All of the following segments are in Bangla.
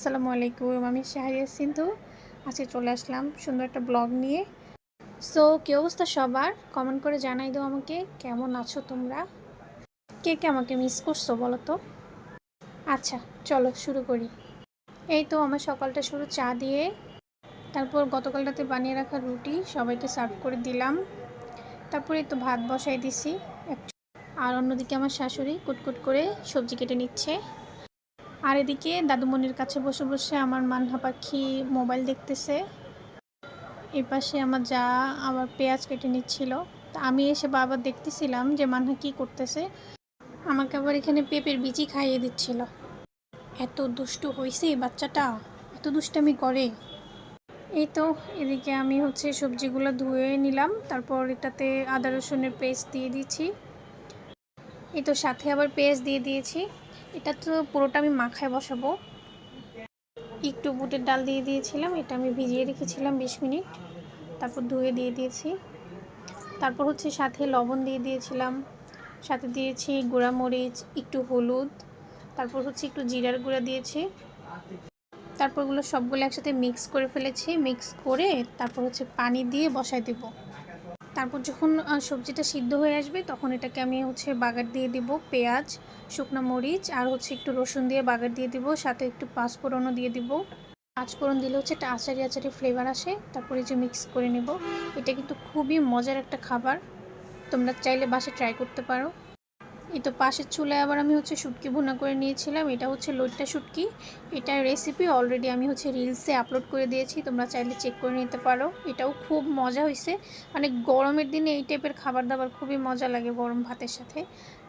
আসসালামু আলাইকুম, আমি শাহরিয়া সিন্ধু। আজকে চলে আসলাম সুন্দর একটা ব্লগ নিয়ে। সো কী অবস্থা সবার? কমেন্ট করে জানাই দাও আমাকে, কেমন আছো তোমরা? কে কে আমাকে মিস করছ বলো তো? আচ্ছা চলো শুরু করি। এই তো আমার সকালটা শুরু চা দিয়ে। তারপর গতকাল রাতে বানিয়ে রাখা রুটি, সবাইকে সার্ভ করে দিলাম। তারপরে তো ভাত বসাই দিছি। আর অন্যদিকে আমার শাশুড়ি কুটকুট করে সবজি কেটে নিচ্ছে। আর এদিকে দাদুমণির কাছে বসে বসে আমার মানহা পাখি মোবাইল দেখতেছে। এই পাশে আমার যা আবার পেঁয়াজ কেটে নিচ্ছিল। তা আমি এসে বাবা দেখতেছিলাম যে মানহা কি করতেছে। আমাকে আবার এখানে পেঁপের বিচি খাইয়ে দিচ্ছিল। এত দুষ্টু হয়েছে বাচ্চাটা, এত দুষ্টামি করে। এই তো, এদিকে আমি হচ্ছে সবজিগুলো ধুয়ে নিলাম, তারপর এটাতে আদা রসুনের পেস্ট দিয়ে দিচ্ছি। এই তো, সাথে আবার পেস্ট দিয়ে দিয়েছি। এটা তো পুরোটা আমি মাখায় বসাবো। একটু বুটের ডাল দিয়ে দিয়েছিলাম, এটা আমি ভিজিয়ে রেখেছিলাম বিশ মিনিট। তারপর ধুয়ে দিয়ে দিয়েছি। তারপর হচ্ছে সাথে লবণ দিয়ে দিয়েছিলাম। সাথে দিয়েছি গুঁড়া মরিচ একটু হলুদ, তারপর হচ্ছে একটু জিরার গুঁড়া দিয়েছি। তারপরগুলো সবগুলো একসাথে মিক্স করে ফেলেছি। মিক্স করে তারপর হচ্ছে পানি দিয়ে বসায় দেবো। তারপর যখন সবজিটা সিদ্ধ হয়ে আসবে, তখন এটাকে আমি হচ্ছে বাগার দিয়ে দিব, পেঁয়াজ, শুকনো মরিচ, আর হচ্ছে একটু রসুন দিয়ে বাগার দিয়ে দিব, সাথে একটু পাঁচফোড়নও দিয়ে দিব। পাঁচফোড়ন দিলে হচ্ছে একটা আচারি আচারি ফ্লেভার আসে, তারপরে যে মিক্স করে নেব। এটা কিন্তু খুবই মজার একটা খাবার, তোমরা চাইলে বাসে ট্রাই করতে পারো। এই তো পাশের চুলায় আবার আমি হচ্ছে শুটকি ভুনা করে নিয়েছিলাম। এটা হচ্ছে লইট্টা শুটকি। এটার রেসিপি অলরেডি আমি হচ্ছে রিলসে আপলোড করে দিয়েছি। তোমরা চাইলে চেক করে নিতে পারো। এটাও খুব মজা হয়েছে মানে গরমের দিনে এই টাইপের খাবার দাবার খুবই মজা লাগে গরম ভাতের সাথে।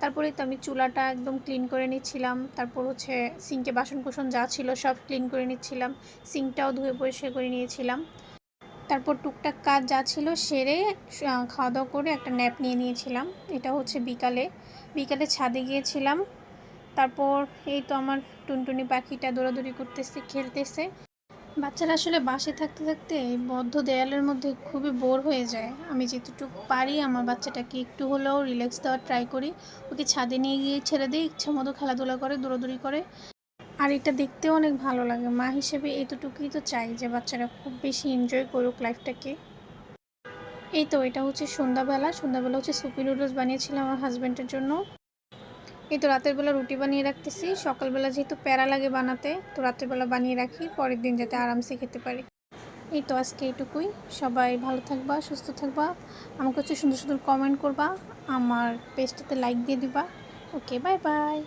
তারপরে তো আমি চুলাটা একদম ক্লিন করে নিচ্ছিলাম। তারপর হচ্ছে সিঙ্কে বাসন কোসন যা ছিল সব ক্লিন করে নিচ্ছিলাম। সিঙ্কটাও ধুয়ে পরিষ্কার করে নিয়েছিলাম। তারপর টুকটাক কাজ যা ছিল সেরে খাওয়া দাওয়া করে একটা ন্যাপ নিয়ে নিয়েছিলাম। এটা হচ্ছে বিকালে। বিকালে ছাদে গিয়েছিলাম। তারপর এই তো আমার টুনটুনি পাখিটা দৌড়াদৌড়ি করতেছে, খেলতেছে। বাচ্চারা আসলে বাসে থাকতে থাকতে বদ্ধ দেয়ালের মধ্যে খুবই বোর হয়ে যায়। আমি যেটুকু পারি আমার বাচ্চাটাকে একটু হলেও রিল্যাক্স দেওয়ার ট্রাই করি। ওকে ছাদে নিয়ে গিয়ে ছেড়ে দিই, ইচ্ছা মতো খেলাধুলা করে, দৌড়াদৌড়ি করে। আর এটা দেখতেও অনেক ভালো লাগে। মা হিসেবে এতটুকুই তো চাই যে বাচ্চারা খুব বেশি এনজয় করুক লাইফটাকে এই তো, এটা হচ্ছে সন্ধ্যাবেলা। সন্ধ্যাবেলা হচ্ছে সুপি নুডলস বানিয়েছিলাম আমার হাজব্যান্ডের জন্য। এই তো, রাতের বেলা রুটি বানিয়ে রাখতেছি। সকালবেলা যেহেতু প্যারা লাগে বানাতে, তো রাতের বেলা বানিয়ে রাখি। পরের দিন যাতে আরামসে খেতে পারি। এই তো, আজকে এইটুকুই সবাই ভালো থাকবা, সুস্থ থাকবা। আমাকে হচ্ছে সুন্দর সুন্দর কমেন্ট করবা। আমার পেজটাতে লাইক দিয়ে দিবা। Okay bye bye